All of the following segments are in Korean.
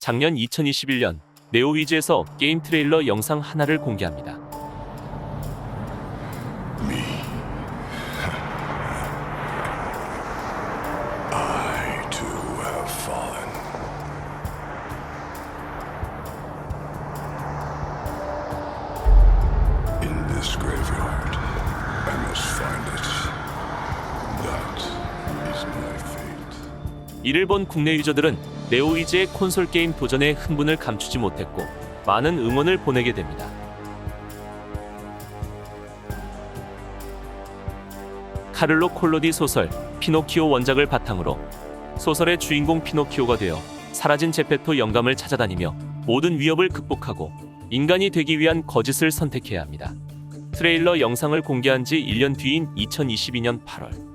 작년 2021년 네오위즈에서 게임 트레일러 영상 하나를 공개합니다. 이를 본 국내 유저들은 네오위즈의 콘솔 게임 도전에 흥분을 감추지 못했고 많은 응원을 보내게 됩니다. 카를로 콜로디 소설 피노키오 원작을 바탕으로 소설의 주인공 피노키오가 되어 사라진 제페토 영감을 찾아다니며 모든 위협을 극복하고 인간이 되기 위한 거짓을 선택해야 합니다. 트레일러 영상을 공개한 지 1년 뒤인 2022년 8월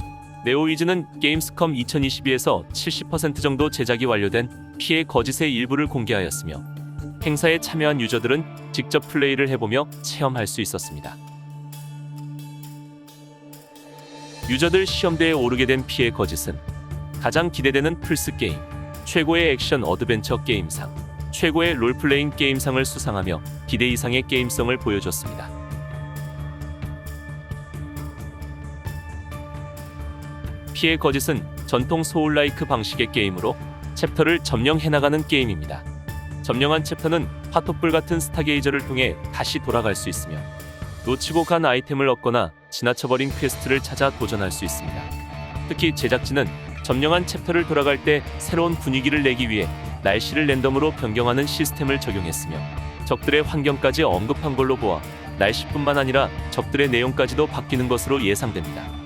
네오위즈는 게임스컴 2022에서 70% 정도 제작이 완료된 피해 거짓의 일부를 공개하였으며 행사에 참여한 유저들은 직접 플레이를 해보며 체험할 수 있었습니다. 유저들 시험대에 오르게 된 피해 거짓은 가장 기대되는 플스 게임, 최고의 액션 어드벤처 게임상, 최고의 롤플레잉 게임상을 수상하며 기대 이상의 게임성을 보여줬습니다. 피해 거짓은 전통 소울라이크 방식의 게임으로 챕터를 점령해 나가는 게임입니다. 점령한 챕터는 파토불 같은 스타게이저를 통해 다시 돌아갈 수 있으며 놓치고 간 아이템을 얻거나 지나쳐버린 퀘스트를 찾아 도전할 수 있습니다. 특히 제작진은 점령한 챕터를 돌아갈 때 새로운 분위기를 내기 위해 날씨를 랜덤으로 변경하는 시스템을 적용했으며 적들의 환경까지 언급한 걸로 보아 날씨뿐만 아니라 적들의 내용까지도 바뀌는 것으로 예상됩니다.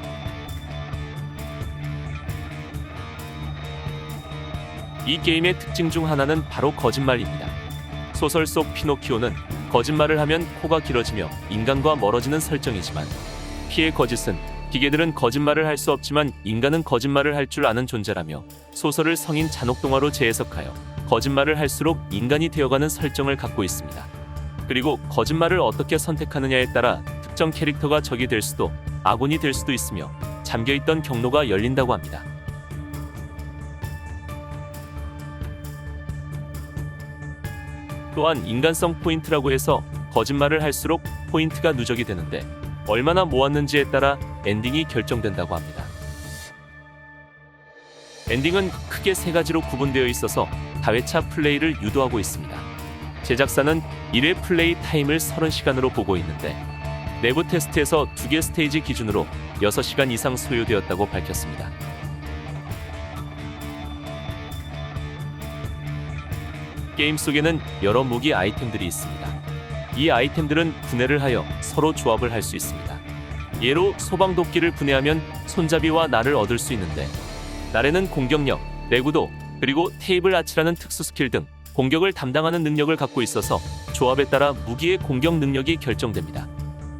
이 게임의 특징 중 하나는 바로 거짓말입니다. 소설 속 피노키오는 거짓말을 하면 코가 길어지며 인간과 멀어지는 설정이지만 피해 거짓은 기계들은 거짓말을 할 수 없지만 인간은 거짓말을 할 줄 아는 존재라며 소설을 성인 잔혹동화로 재해석하여 거짓말을 할수록 인간이 되어가는 설정을 갖고 있습니다. 그리고 거짓말을 어떻게 선택하느냐에 따라 특정 캐릭터가 적이 될 수도 아군이 될 수도 있으며 잠겨있던 경로가 열린다고 합니다. 또한 인간성 포인트라고 해서 거짓말을 할수록 포인트가 누적이 되는데 얼마나 모았는지에 따라 엔딩이 결정된다고 합니다. 엔딩은 크게 세 가지로 구분되어 있어서 다회차 플레이를 유도하고 있습니다. 제작사는 1회 플레이 타임을 30시간으로 보고 있는데 내부 테스트에서 두개 스테이지 기준으로 6시간 이상 소요되었다고 밝혔습니다. 게임 속에는 여러 무기 아이템들이 있습니다. 이 아이템들은 분해를 하여 서로 조합을 할 수 있습니다. 예로 소방도끼를 분해하면 손잡이와 날을 얻을 수 있는데 날에는 공격력, 내구도, 그리고 테이블 아치라는 특수 스킬 등 공격을 담당하는 능력을 갖고 있어서 조합에 따라 무기의 공격 능력이 결정됩니다.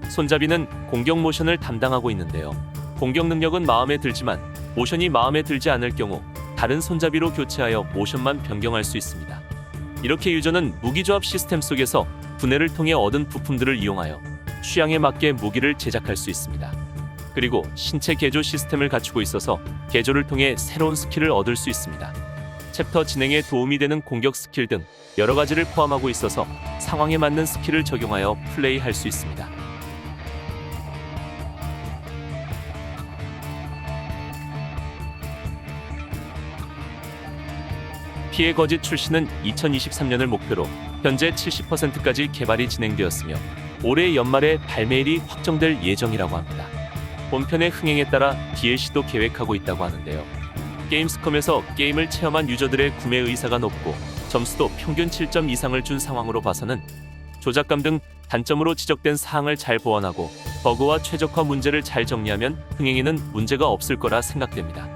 손잡이는 공격 모션을 담당하고 있는데요. 공격 능력은 마음에 들지만 모션이 마음에 들지 않을 경우 다른 손잡이로 교체하여 모션만 변경할 수 있습니다. 이렇게 유저는 무기 조합 시스템 속에서 분해를 통해 얻은 부품들을 이용하여 취향에 맞게 무기를 제작할 수 있습니다. 그리고 신체 개조 시스템을 갖추고 있어서 개조를 통해 새로운 스킬을 얻을 수 있습니다. 챕터 진행에 도움이 되는 공격 스킬 등 여러 가지를 포함하고 있어서 상황에 맞는 스킬을 적용하여 플레이할 수 있습니다. 피해 거짓 출시는 2023년을 목표로 현재 70%까지 개발이 진행되었으며 올해 연말에 발매일이 확정될 예정이라고 합니다. 본편의 흥행에 따라 DLC도 계획하고 있다고 하는데요. 게임스컴에서 게임을 체험한 유저들의 구매 의사가 높고 점수도 평균 7점 이상을 준 상황으로 봐서는 조작감 등 단점으로 지적된 사항을 잘 보완하고 버그와 최적화 문제를 잘 정리하면 흥행에는 문제가 없을 거라 생각됩니다.